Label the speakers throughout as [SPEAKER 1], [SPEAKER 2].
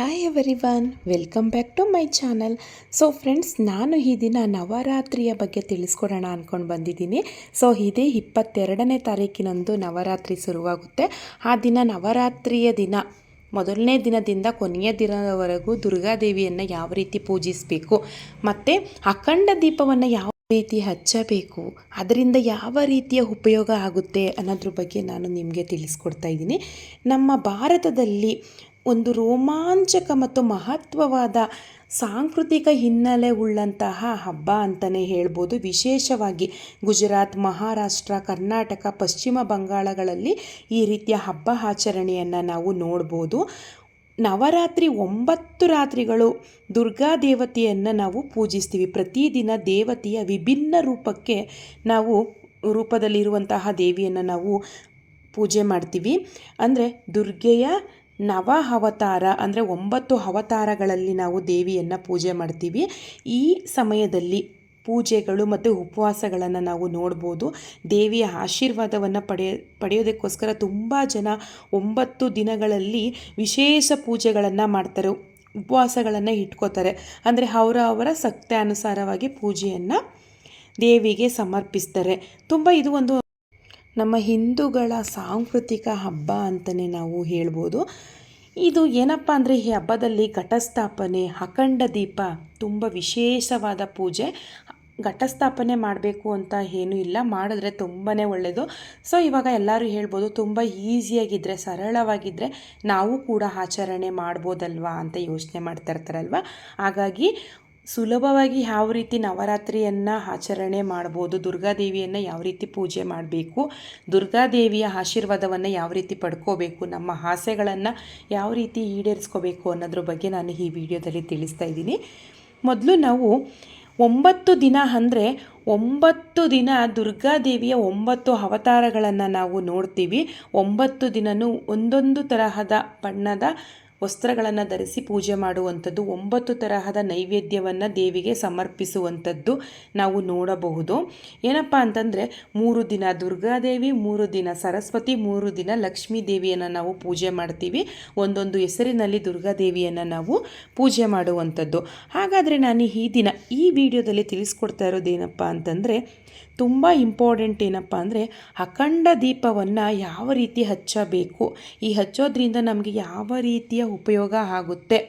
[SPEAKER 1] Hi everyone welcome back to my channel so friends ನಾನು ಈ ದಿನ ನವರಾತ್ರಿಯ ಬಗ್ಗೆ ತಿಳಿಸ್ಕೊಡೋಣ ಅಂದ್ಕೊಂಡು ಬಂದಿದ್ದೀನಿ. ಸೊ ಇದೇ ಇಪ್ಪತ್ತೆರಡನೇ ತಾರೀಕಿನಂದು ನವರಾತ್ರಿ ಶುರುವಾಗುತ್ತೆ. ಆ ದಿನ ನವರಾತ್ರಿಯ ದಿನ, ಮೊದಲನೇ ದಿನದಿಂದ ಕೊನೆಯ ದಿನದವರೆಗೂ ದುರ್ಗಾದೇವಿಯನ್ನು ಯಾವ ರೀತಿ ಪೂಜಿಸಬೇಕು, ಮತ್ತು ಅಖಂಡ ದೀಪವನ್ನು ಯಾವ ರೀತಿ ಹಚ್ಚಬೇಕು, ಅದರಿಂದ ಯಾವ ರೀತಿಯ ಉಪಯೋಗ ಆಗುತ್ತೆ ಅನ್ನೋದ್ರ ಬಗ್ಗೆ ನಾನು ನಿಮಗೆ ತಿಳಿಸ್ಕೊಡ್ತಾ ಇದ್ದೀನಿ. ನಮ್ಮ ಭಾರತದಲ್ಲಿ ಒಂದು ರೋಮಾಂಚಕ ಮತ್ತು ಮಹತ್ವವಾದ ಸಾಂಸ್ಕೃತಿಕ ಹಿನ್ನೆಲೆ ಉಳ್ಳಂತಹ ಹಬ್ಬ ಅಂತಲೇ ಹೇಳ್ಬೋದು. ವಿಶೇಷವಾಗಿ ಗುಜರಾತ್, ಮಹಾರಾಷ್ಟ್ರ, ಕರ್ನಾಟಕ, ಪಶ್ಚಿಮ ಬಂಗಾಳಗಳಲ್ಲಿ ಈ ರೀತಿಯ ಹಬ್ಬ ಆಚರಣೆಯನ್ನು ನಾವು ನೋಡ್ಬೋದು. ನವರಾತ್ರಿ ಒಂಬತ್ತು ರಾತ್ರಿಗಳು ದುರ್ಗಾ ದೇವತೆಯನ್ನು ನಾವು ಪೂಜಿಸ್ತೀವಿ. ಪ್ರತಿದಿನ ದೇವತೆಯ ವಿಭಿನ್ನ ರೂಪಕ್ಕೆ ನಾವು ರೂಪದಲ್ಲಿರುವಂತಹ ದೇವಿಯನ್ನು ನಾವು ಪೂಜೆ ಮಾಡ್ತೀವಿ. ಅಂದರೆ ದುರ್ಗೆಯ ನವ ಅವತಾರ ಅಂದರೆ ಒಂಬತ್ತು ಅವತಾರಗಳಲ್ಲಿ ನಾವು ದೇವಿಯನ್ನು ಪೂಜೆ ಮಾಡ್ತೀವಿ. ಈ ಸಮಯದಲ್ಲಿ ಪೂಜೆಗಳು ಮತ್ತು ಉಪವಾಸಗಳನ್ನು ನಾವು ನೋಡ್ಬೋದು. ದೇವಿಯ ಆಶೀರ್ವಾದವನ್ನು ಪಡೆಯ ಪಡೆಯೋದಕ್ಕೋಸ್ಕರ ತುಂಬ ಜನ ಒಂಬತ್ತು ದಿನಗಳಲ್ಲಿ ವಿಶೇಷ ಪೂಜೆಗಳನ್ನು ಮಾಡ್ತಾರೆ. ಉಪವಾಸಗಳನ್ನು ಇಟ್ಕೋತಾರೆ. ಅಂದರೆ ಅವರ ಅವರ ಅನುಸಾರವಾಗಿ ಪೂಜೆಯನ್ನು ದೇವಿಗೆ ಸಮರ್ಪಿಸ್ತಾರೆ. ತುಂಬ ಇದು ಒಂದು ನಮ್ಮ ಹಿಂದೂಗಳ ಸಾಂಸ್ಕೃತಿಕ ಹಬ್ಬ ಅಂತಲೇ ನಾವು ಹೇಳ್ಬೋದು. ಇದು ಏನಪ್ಪ ಅಂದರೆ ಈ ಹಬ್ಬದಲ್ಲಿ ಘಟಸ್ಥಾಪನೆ, ಅಖಂಡ ದೀಪ, ತುಂಬ ವಿಶೇಷವಾದ ಪೂಜೆ. ಘಟಸ್ಥಾಪನೆ ಮಾಡಬೇಕು ಅಂತ ಏನೂ ಇಲ್ಲ, ಮಾಡಿದ್ರೆ ತುಂಬಾ ಒಳ್ಳೆಯದು ಸೊ ಇವಾಗ ಎಲ್ಲರೂ ಹೇಳ್ಬೋದು, ತುಂಬ ಈಸಿಯಾಗಿದ್ದರೆ ಸರಳವಾಗಿದ್ದರೆ ನಾವು ಕೂಡ ಆಚರಣೆ ಮಾಡ್ಬೋದಲ್ವಾ ಅಂತ ಯೋಚನೆ ಮಾಡ್ತಾ ಇರ್ತಾರಲ್ವ? ಹಾಗಾಗಿ ಸುಲಭವಾಗಿ ಯಾವ ರೀತಿ ನವರಾತ್ರಿಯನ್ನು ಆಚರಣೆ ಮಾಡ್ಬೋದು, ದುರ್ಗಾದೇವಿಯನ್ನು ಯಾವ ರೀತಿ ಪೂಜೆ ಮಾಡಬೇಕು, ದುರ್ಗಾದೇವಿಯ ಆಶೀರ್ವಾದವನ್ನು ಯಾವ ರೀತಿ ಪಡ್ಕೋಬೇಕು, ನಮ್ಮ ಆಸೆಗಳನ್ನು ಯಾವ ರೀತಿ ಈಡೇರಿಸ್ಕೋಬೇಕು ಅನ್ನೋದ್ರ ಬಗ್ಗೆ ನಾನು ಈ ವಿಡಿಯೋದಲ್ಲಿ ತಿಳಿಸ್ತಾ ಇದ್ದೀನಿ. ಮೊದಲು ನಾವು ಒಂಬತ್ತು ದಿನ ಅಂದರೆ ಒಂಬತ್ತು ದಿನ ದುರ್ಗಾದೇವಿಯ ಒಂಬತ್ತು ಅವತಾರಗಳನ್ನು ನಾವು ನೋಡ್ತೀವಿ. ಒಂಬತ್ತು ದಿನವೂ ಒಂದೊಂದು ತರಹದ ಬಣ್ಣದ ವಸ್ತ್ರಗಳನ್ನು ಧರಿಸಿ ಪೂಜೆ ಮಾಡುವಂಥದ್ದು ಒಂಬತ್ತು ತರಹದ ನೈವೇದ್ಯವನ್ನು ದೇವಿಗೆ ಸಮರ್ಪಿಸುವಂಥದ್ದು ನಾವು ನೋಡಬಹುದು. ಏನಪ್ಪ ಅಂತಂದರೆ, ಮೂರು ದಿನ ದುರ್ಗಾದೇವಿ, ಮೂರು ದಿನ ಸರಸ್ವತಿ, ಮೂರು ದಿನ ಲಕ್ಷ್ಮೀ ದೇವಿಯನ್ನು ನಾವು ಪೂಜೆ ಮಾಡ್ತೀವಿ. ಒಂದೊಂದು ಹೆಸರಿನಲ್ಲಿ ದುರ್ಗಾದೇವಿಯನ್ನು ನಾವು ಪೂಜೆ ಮಾಡುವಂಥದ್ದು. ಹಾಗಾದರೆ ನಾನು ಈ ದಿನ ಈ ವಿಡಿಯೋದಲ್ಲಿ ತಿಳಿಸ್ಕೊಡ್ತಾ ಇರೋದೇನಪ್ಪ ಅಂತಂದರೆ ತುಂಬ ಇಂಪಾರ್ಟೆಂಟ್ ಏನಪ್ಪ ಅಂದರೆ ಅಖಂಡ ದೀಪವನ್ನು ಯಾವ ರೀತಿ ಹಚ್ಚಬೇಕು? ಈ ಹಚ್ಚೋದ್ರಿಂದ ನಮಗೆ ಯಾವ ರೀತಿಯ ಉಪಯೋಗ ಆಗುತ್ತೆ?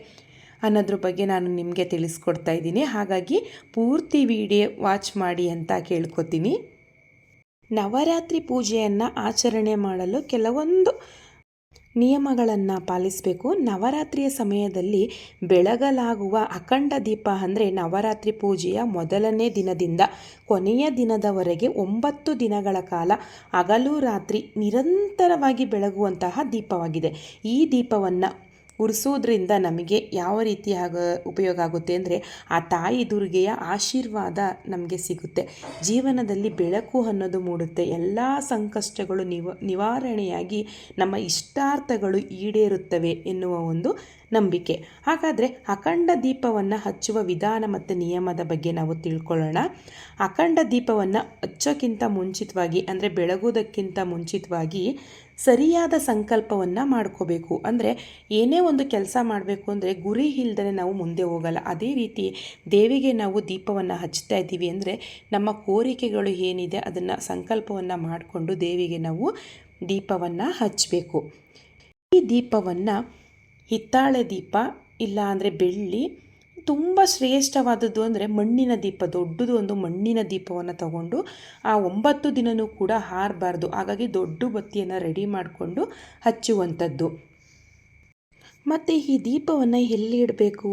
[SPEAKER 1] ಅನ್ನೋದ್ರ ಬಗ್ಗೆ ನಾನು ನಿಮಗೆ ತಿಳಿಸ್ಕೊಡ್ತಾ ಇದ್ದೀನಿ. ಹಾಗಾಗಿ ಪೂರ್ತಿ ವಿಡಿಯೋ ವಾಚ್ ಮಾಡಿ ಅಂತ ಕೇಳ್ಕೊತೀನಿ. ನವರಾತ್ರಿ ಪೂಜೆಯನ್ನು ಆಚರಣೆ ಮಾಡಲು ಕೆಲವೊಂದು ನಿಯಮಗಳನ್ನು ಪಾಲಿಸಬೇಕು. ನವರಾತ್ರಿಯ ಸಮಯದಲ್ಲಿ ಬೆಳಗಲಾಗುವ ಅಖಂಡ ದೀಪ ಅಂದರೆ ನವರಾತ್ರಿ ಪೂಜೆಯ ಮೊದಲನೇ ದಿನದಿಂದ ಕೊನೆಯ ದಿನದವರೆಗೆ ಒಂಬತ್ತು ದಿನಗಳ ಕಾಲ ಹಗಲು ರಾತ್ರಿ ನಿರಂತರವಾಗಿ ಬೆಳಗುವಂತಹ ದೀಪವಾಗಿದೆ. ಈ ದೀಪವನ್ನು ಉರಿಸೋದ್ರಿಂದ ನಮಗೆ ಯಾವ ರೀತಿ ಉಪಯೋಗ ಆಗುತ್ತೆ ಅಂದರೆ ಆ ತಾಯಿ ದುರ್ಗೆಯ ಆಶೀರ್ವಾದ ನಮಗೆ ಸಿಗುತ್ತೆ. ಜೀವನದಲ್ಲಿ ಬೆಳಕು ಅನ್ನೋದು ಮೂಡುತ್ತೆ. ಎಲ್ಲ ಸಂಕಷ್ಟಗಳು ನಿವ, ನಿವಾರಣೆಯಾಗಿ ನಮ್ಮ ಇಷ್ಟಾರ್ಥಗಳು ಈಡೇರುತ್ತವೆ ಎನ್ನುವ ಒಂದು ನಂಬಿಕೆ. ಹಾಗಾದರೆ ಅಖಂಡ ದೀಪವನ್ನು ಹಚ್ಚುವ ವಿಧಾನ ಮತ್ತು ನಿಯಮದ ಬಗ್ಗೆ ನಾವು ತಿಳ್ಕೊಳ್ಳೋಣ. ಅಖಂಡ ದೀಪವನ್ನು ಹಚ್ಚೋಕ್ಕಿಂತ ಮುಂಚಿತವಾಗಿ ಅಂದರೆ ಬೆಳಗೋದಕ್ಕಿಂತ ಮುಂಚಿತವಾಗಿ ಸರಿಯಾದ ಸಂಕಲ್ಪವನ್ನು ಮಾಡ್ಕೋಬೇಕು. ಅಂದರೆ ಏನೇ ಒಂದು ಕೆಲಸ ಮಾಡಬೇಕು ಅಂದರೆ ಗುರಿ ಇಲ್ಲದೇ ನಾವು ಮುಂದೆ ಹೋಗಲ್ಲ. ಅದೇ ರೀತಿ ದೇವಿಗೆ ನಾವು ದೀಪವನ್ನು ಹಚ್ತಾ ಇದ್ದೀವಿ ಅಂದರೆ ನಮ್ಮ ಕೋರಿಕೆಗಳು ಏನಿದೆ ಅದನ್ನು ಸಂಕಲ್ಪವನ್ನು ಮಾಡಿಕೊಂಡು ದೇವಿಗೆ ನಾವು ದೀಪವನ್ನು ಹಚ್ಚಬೇಕು ಈ ದೀಪವನ್ನು ಹಿತ್ತಾಳೆ ದೀಪ ಇಲ್ಲ ಅಂದರೆ ಬೆಳ್ಳಿ ತುಂಬ ಶ್ರೇಷ್ಠವಾದದ್ದು ಅಂದರೆ ಮಣ್ಣಿನ ದೀಪ, ದೊಡ್ಡದು ಒಂದು ಮಣ್ಣಿನ ದೀಪವನ್ನು ತಗೊಂಡು ಆ ಒಂಬತ್ತು ದಿನವೂ ಕೂಡ ಹಾರಬಾರ್ದು. ಹಾಗಾಗಿ ದೊಡ್ಡ ಬತ್ತಿಯನ್ನು ರೆಡಿ ಮಾಡಿಕೊಂಡು ಹಚ್ಚುವಂಥದ್ದು. ಮತ್ತು ಈ ದೀಪವನ್ನು ಎಲ್ಲಿ ಇಡಬೇಕು?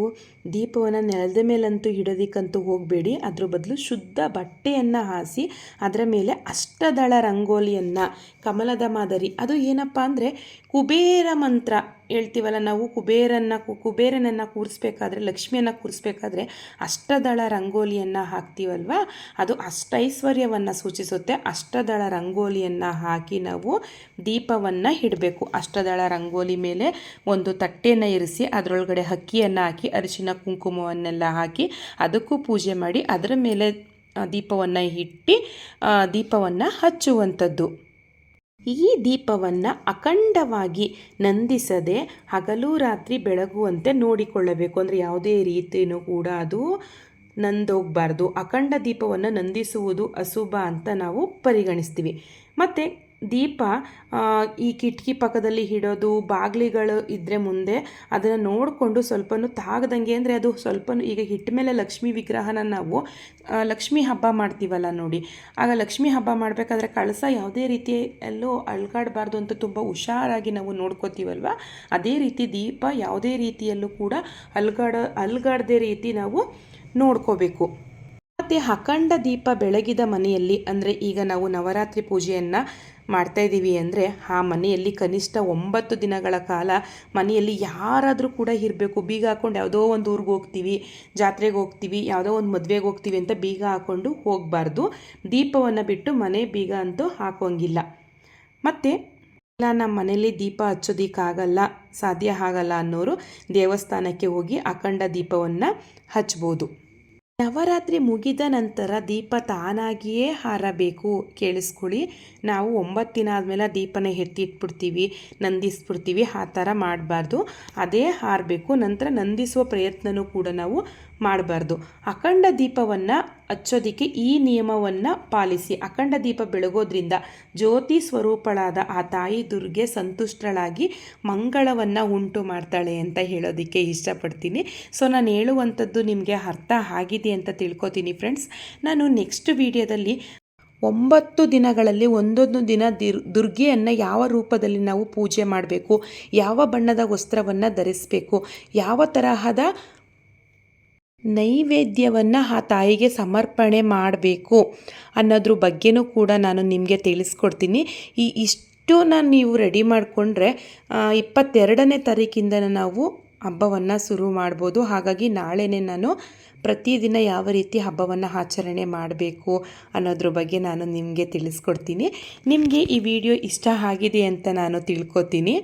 [SPEAKER 1] ದೀಪವನ್ನು ನೆಲದ ಮೇಲಂತೂ ಇಡೋದಕ್ಕಂತೂ ಹೋಗಬೇಡಿ. ಅದ್ರ ಬದಲು ಶುದ್ಧ ಬಟ್ಟೆಯನ್ನು ಹಾಸಿ ಅದರ ಮೇಲೆ ಅಷ್ಟದಳ ರಂಗೋಲಿಯನ್ನು, ಕಮಲದ ಮಾದರಿ. ಅದು ಏನಪ್ಪ ಅಂದರೆ ಕುಬೇರ ಮಂತ್ರ. ಹೇಳ್ತೀವಲ್ಲ, ನಾವು ಕುಬೇರನ್ನು ಕುಬೇರನನ್ನು ಕೂರಿಸ್ಬೇಕಾದ್ರೆ, ಲಕ್ಷ್ಮಿಯನ್ನು ಕೂರಿಸ್ಬೇಕಾದ್ರೆ ಅಷ್ಟದಳ ರಂಗೋಲಿಯನ್ನು ಹಾಕ್ತೀವಲ್ವ? ಅದು ಅಷ್ಟೈಶ್ವರ್ಯವನ್ನು ಸೂಚಿಸುತ್ತೆ. ಅಷ್ಟದಳ ರಂಗೋಲಿಯನ್ನು ಹಾಕಿ ನಾವು ದೀಪವನ್ನು ಇಡಬೇಕು. ಅಷ್ಟದಳ ರಂಗೋಲಿ ಮೇಲೆ ಒಂದು ತಟ್ಟೆಯನ್ನು ಇರಿಸಿ, ಅದರೊಳಗಡೆ ಹಕ್ಕಿಯನ್ನು ಹಾಕಿ, ಅರಿಶಿನ ಕುಂಕುಮವನ್ನೆಲ್ಲ ಹಾಕಿ, ಅದಕ್ಕೂ ಪೂಜೆ ಮಾಡಿ, ಅದರ ಮೇಲೆ ದೀಪವನ್ನು ಇಟ್ಟು ದೀಪವನ್ನು ಹಚ್ಚುವಂಥದ್ದು. ಈ ದೀಪವನ್ನು ಅಖಂಡವಾಗಿ ನಂದಿಸದೆ ಹಗಲು ರಾತ್ರಿ ಬೆಳಗುವಂತೆ ನೋಡಿಕೊಳ್ಳಬೇಕು. ಅಂದರೆ ಯಾವುದೇ ರೀತಿಯೂ ಕೂಡ ಅದು ನಂದೋಗಬಾರ್ದು. ಅಖಂಡ ದೀಪವನ್ನು ನಂದಿಸುವುದು ಅಶುಭ ಅಂತ ನಾವು ಪರಿಗಣಿಸ್ತೀವಿ. ಮತ್ತು ದೀಪ ಈ ಕಿಟಕಿ ಪಕ್ಕದಲ್ಲಿ ಇಡೋದು ಬಾಗಿಲಿಗಳು ಇದ್ದರೆ ಮುಂದೆ ಅದನ್ನು ನೋಡಿಕೊಂಡು ಸ್ವಲ್ಪನೂ ತಾಗದಂಗೆ ಅಂದರೆ ಅದು ಸ್ವಲ್ಪ ಈಗ ಹಿಟ್ಟ ಮೇಲೆ ಲಕ್ಷ್ಮೀ ವಿಗ್ರಹನ ನಾವು ಲಕ್ಷ್ಮೀ ಹಬ್ಬ ಮಾಡ್ತೀವಲ್ಲ ನೋಡಿ. ಆಗ ಲಕ್ಷ್ಮೀ ಹಬ್ಬ ಮಾಡಬೇಕಾದ್ರೆ ಕಳಸ ಯಾವುದೇ ರೀತಿಯಲ್ಲೂ ಎಲ್ಲೋ ಅಲ್ಗಾಡಬಾರ್ದು ಅಂತ ತುಂಬ ಹುಷಾರಾಗಿ ನಾವು ನೋಡ್ಕೋತೀವಲ್ವ? ಅದೇ ರೀತಿ ದೀಪ ಯಾವುದೇ ರೀತಿಯಲ್ಲೂ ಕೂಡ ಅಲ್ಗಾಡ ಅಲ್ಗಾಡದೇ ರೀತಿ ನಾವು ನೋಡ್ಕೋಬೇಕು. ಮತ್ತು ಅಖಂಡ ದೀಪ ಬೆಳಗಿದ ಮನೆಯಲ್ಲಿ, ಅಂದರೆ ಈಗ ನಾವು ನವರಾತ್ರಿ ಪೂಜೆಯನ್ನು ಮಾಡ್ತಾ ಇದ್ದೀವಿ ಅಂದರೆ ಆ ಮನೆಯಲ್ಲಿ ಕನಿಷ್ಠ ಒಂಬತ್ತು ದಿನಗಳ ಕಾಲ ಮನೆಯಲ್ಲಿ ಯಾರಾದರೂ ಕೂಡ ಇರಬೇಕು. ಬೀಗ ಹಾಕ್ಕೊಂಡು ಯಾವುದೋ ಒಂದು ಊರಿಗೆ ಹೋಗ್ತೀವಿ, ಜಾತ್ರೆಗೆ ಹೋಗ್ತೀವಿ, ಯಾವುದೋ ಒಂದು ಮದುವೆಗೆ ಹೋಗ್ತೀವಿ ಅಂತ ಬೀಗ ಹಾಕ್ಕೊಂಡು ಹೋಗಬಾರ್ದು. ದೀಪವನ್ನು ಬಿಟ್ಟು ಮನೆ ಬೀಗ ಅಂತೂ ಹಾಕೋಂಗಿಲ್ಲ. ಮತ್ತು ಇಲ್ಲ ನಮ್ಮ ಮನೇಲಿ ದೀಪ ಹಚ್ಚೋದಿಕ್ಕಾಗಲ್ಲ, ಸಾಧ್ಯ ಆಗಲ್ಲ ಅನ್ನೋರು ದೇವಸ್ಥಾನಕ್ಕೆ ಹೋಗಿ ಅಖಂಡ ದೀಪವನ್ನು ಹಚ್ಬೋದು. ನವರಾತ್ರಿ ಮುಗಿದ ನಂತರ ದೀಪ ತಾನಾಗಿಯೇ ಹಾರಬೇಕು. ಕೇಳಿಸ್ಕೊಳ್ಳಿ. ನಾವು ಒಂಬತ್ತು ದಿನ ಆದಮೇಲೆ ದೀಪನ ಎತ್ತಿಟ್ಬಿಡ್ತೀವಿ, ನಂದಿಸ್ಬಿಡ್ತೀವಿ, ಆ ಥರ ಮಾಡಬಾರ್ದು. ಅದೇ ಹಾರಬೇಕು. ನಂತರ ನಂದಿಸುವ ಪ್ರಯತ್ನನೂ ಕೂಡ ನಾವು ಮಾಡಬಾರ್ದು. ಅಖಂಡ ದೀಪವನ್ನು ಹಚ್ಚೋದಿಕ್ಕೆ ಈ ನಿಯಮವನ್ನು ಪಾಲಿಸಿ. ಅಖಂಡ ದೀಪ ಬೆಳಗೋದ್ರಿಂದ ಜ್ಯೋತಿ ಸ್ವರೂಪಳಾದ ಆ ತಾಯಿ ದುರ್ಗೆ ಸಂತುಷ್ಟಳಾಗಿ ಮಂಗಳವನ್ನು ಉಂಟು ಮಾಡ್ತಾಳೆ ಅಂತ ಹೇಳೋದಕ್ಕೆ ಇಷ್ಟಪಡ್ತೀನಿ. ಸೊ, ನಾನು ಹೇಳುವಂಥದ್ದು ನಿಮಗೆ ಅರ್ಥ ಆಗಿದೆ ಅಂತ ತಿಳ್ಕೊತೀನಿ ಫ್ರೆಂಡ್ಸ್ ನಾನು ನೆಕ್ಸ್ಟ್ ವಿಡಿಯೋದಲ್ಲಿ ಒಂಬತ್ತು ದಿನಗಳಲ್ಲಿ ಒಂದೊಂದು ದಿನ ದಿರ್, ದುರ್ಗೆಯನ್ನು ಯಾವ ರೂಪದಲ್ಲಿ ನಾವು ಪೂಜೆ ಮಾಡಬೇಕು, ಯಾವ ಬಣ್ಣದ ವಸ್ತ್ರವನ್ನು ಧರಿಸಬೇಕು, ಯಾವ ತರಹದ ನೈವೇದ್ಯವನ್ನು ಆ ತಾಯಿಗೆ ಸಮರ್ಪಣೆ ಮಾಡಬೇಕು ಅನ್ನೋದ್ರ ಬಗ್ಗೆನೂ ಕೂಡ ನಾನು ನಿಮಗೆ ತಿಳಿಸ್ಕೊಡ್ತೀನಿ. ಈ ಇಷ್ಟು ನಾನು ನೀವು ರೆಡಿ ಮಾಡಿಕೊಂಡ್ರೆ ಇಪ್ಪತ್ತೆರಡನೇ ತಾರೀಕಿಂದ ನಾವು ಹಬ್ಬವನ್ನು ಶುರು ಮಾಡ್ಬೋದು. ಹಾಗಾಗಿ ನಾಳೆನೇ ನಾನು ಪ್ರತಿದಿನ ಯಾವ ರೀತಿ ಹಬ್ಬವನ್ನು ಆಚರಣೆ ಮಾಡಬೇಕು ಅನ್ನೋದ್ರ ಬಗ್ಗೆ ನಾನು ನಿಮಗೆ ತಿಳಿಸ್ಕೊಡ್ತೀನಿ. ನಿಮಗೆ ಈ ವಿಡಿಯೋ ಇಷ್ಟ ಆಗಿದೆ ಅಂತ ನಾನು ತಿಳ್ಕೊತೀನಿ.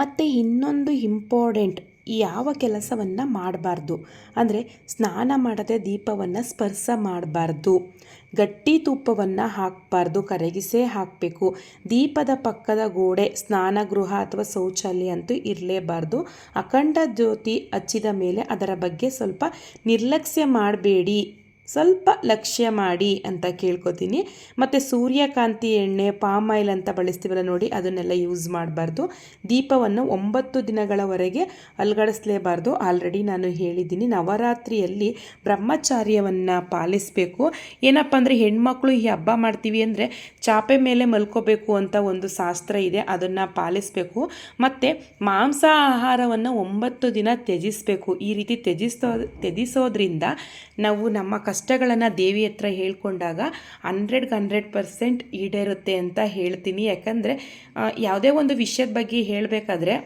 [SPEAKER 1] ಮತ್ತು ಇನ್ನೊಂದು ಇಂಪಾರ್ಟೆಂಟ್ ಯಾವ ಕೆಲಸವನ್ನು ಮಾಡಬಾರ್ದು. ಅಂದರೆ ಸ್ನಾನ ಮಾಡದೆ ದೀಪವನ್ನು ಸ್ಪರ್ಶ ಮಾಡಬಾರ್ದು. ಗಟ್ಟಿ ತುಪ್ಪವನ್ನು ಹಾಕಬಾರ್ದು, ಕರಗಿಸೇ ಹಾಕಬೇಕು. ದೀಪದ ಪಕ್ಕದ ಗೋಡೆ ಸ್ನಾನಗೃಹ ಅಥವಾ ಶೌಚಾಲಯ ಅಂತೂ ಇರಲೇಬಾರ್ದು. ಅಖಂಡ ಜ್ಯೋತಿ ಹಚ್ಚಿದ ಮೇಲೆ ಅದರ ಬಗ್ಗೆ ಸ್ವಲ್ಪ ನಿರ್ಲಕ್ಷ್ಯ ಮಾಡಬೇಡಿ. ಸ್ವಲ್ಪ ಲಕ್ಷ್ಯ ಮಾಡಿ ಅಂತ ಕೇಳ್ಕೊತೀನಿ. ಮತ್ತು ಸೂರ್ಯಕಾಂತಿ ಎಣ್ಣೆ, ಪಾಮ್ ಆಯಿಲ್ ಅಂತ ಬಳಸ್ತೀವಲ್ಲ ನೋಡಿ, ಅದನ್ನೆಲ್ಲ ಯೂಸ್ ಮಾಡಬಾರ್ದು. ದೀಪವನ್ನು ಒಂಬತ್ತು ದಿನಗಳವರೆಗೆ ಅಲ್ಗಡಿಸ್ಲೇಬಾರ್ದು. ಆಲ್ರೆಡಿ ನಾನು ಹೇಳಿದ್ದೀನಿ, ನವರಾತ್ರಿಯಲ್ಲಿ ಬ್ರಹ್ಮಚಾರ್ಯವನ್ನು ಪಾಲಿಸಬೇಕು. ಏನಪ್ಪ ಅಂದರೆ, ಹೆಣ್ಮಕ್ಳು ಈ ಹಬ್ಬ ಮಾಡ್ತೀವಿ ಅಂದರೆ ಚಾಪೆ ಮೇಲೆ ಮಲ್ಕೋಬೇಕು ಅಂತ ಒಂದು ಶಾಸ್ತ್ರ ಇದೆ, ಅದನ್ನು ಪಾಲಿಸಬೇಕು. ಮತ್ತು ಮಾಂಸ ಆಹಾರವನ್ನು ಒಂಬತ್ತು ದಿನ ತ್ಯಜಿಸಬೇಕು. ಈ ರೀತಿ ತ್ಯಜಿಸೋ ತ್ಯಜಿಸೋದ್ರಿಂದ ನಾವು ನಮ್ಮ ಕಷ್ಟಗಳನ್ನು ದೇವಿ ಹತ್ರ ಹೇಳ್ಕೊಂಡಾಗ ಹಂಡ್ರೆಡ್ಗೆ ಹಂಡ್ರೆಡ್ ಪರ್ಸೆಂಟ್ ಈಡೇರುತ್ತೆ ಅಂತ ಹೇಳ್ತೀನಿ. ಯಾಕಂದರೆ ಯಾವುದೇ ಒಂದು ವಿಷಯದ ಬಗ್ಗೆ ಹೇಳಬೇಕಾದ್ರೆ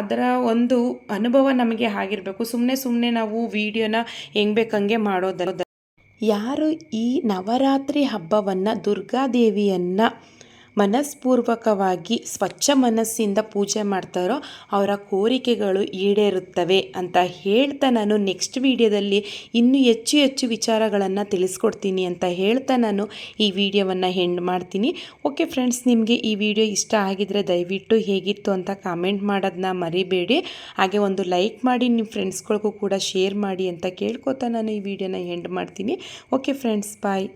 [SPEAKER 1] ಅದರ ಒಂದು ಅನುಭವ ನಮಗೆ ಆಗಿರಬೇಕು. ಸುಮ್ಮನೆ ಸುಮ್ಮನೆ ನಾವು ವಿಡಿಯೋನ ಹೆಂಗೆ ಬೇಕಂಗೆ ಮಾಡೋದಲ್ಲ ಯಾರು ಈ ನವರಾತ್ರಿ ಹಬ್ಬವನ್ನು ದುರ್ಗಾದೇವಿಯನ್ನು ಮನಸ್ಪೂರ್ವಕವಾಗಿ ಸ್ವಚ್ಛ ಮನಸ್ಸಿಂದ ಪೂಜೆ ಮಾಡ್ತಾರೋ ಅವರ ಕೋರಿಕೆಗಳು ಈಡೇರುತ್ತವೆ ಅಂತ ಹೇಳ್ತಾ ನಾನು ನೆಕ್ಸ್ಟ್ ವಿಡಿಯೋದಲ್ಲಿ ಇನ್ನೂ ಹೆಚ್ಚು ಹೆಚ್ಚು ವಿಚಾರಗಳನ್ನು ತಿಳಿಸ್ಕೊಡ್ತೀನಿ ಅಂತ ಹೇಳ್ತಾ ನಾನು ಈ ವಿಡಿಯೋವನ್ನು ಹೆಂಡ್ ಮಾಡ್ತೀನಿ. ಓಕೆ ಫ್ರೆಂಡ್ಸ್ ನಿಮಗೆ ಈ ವಿಡಿಯೋ ಇಷ್ಟ ಆಗಿದರೆ ದಯವಿಟ್ಟು ಹೇಗಿತ್ತು ಅಂತ ಕಾಮೆಂಟ್ ಮಾಡೋದನ್ನ ಮರಿಬೇಡಿ. ಹಾಗೆ ಒಂದು ಲೈಕ್ ಮಾಡಿ ನಿಮ್ಮ ಫ್ರೆಂಡ್ಸ್ಗಳಿಗೂ ಕೂಡ ಶೇರ್ ಮಾಡಿ ಅಂತ ಕೇಳ್ಕೊತಾ ನಾನು ಈ ವಿಡಿಯೋನ ಎಂಡ್ ಮಾಡ್ತೀನಿ. Okay friends bye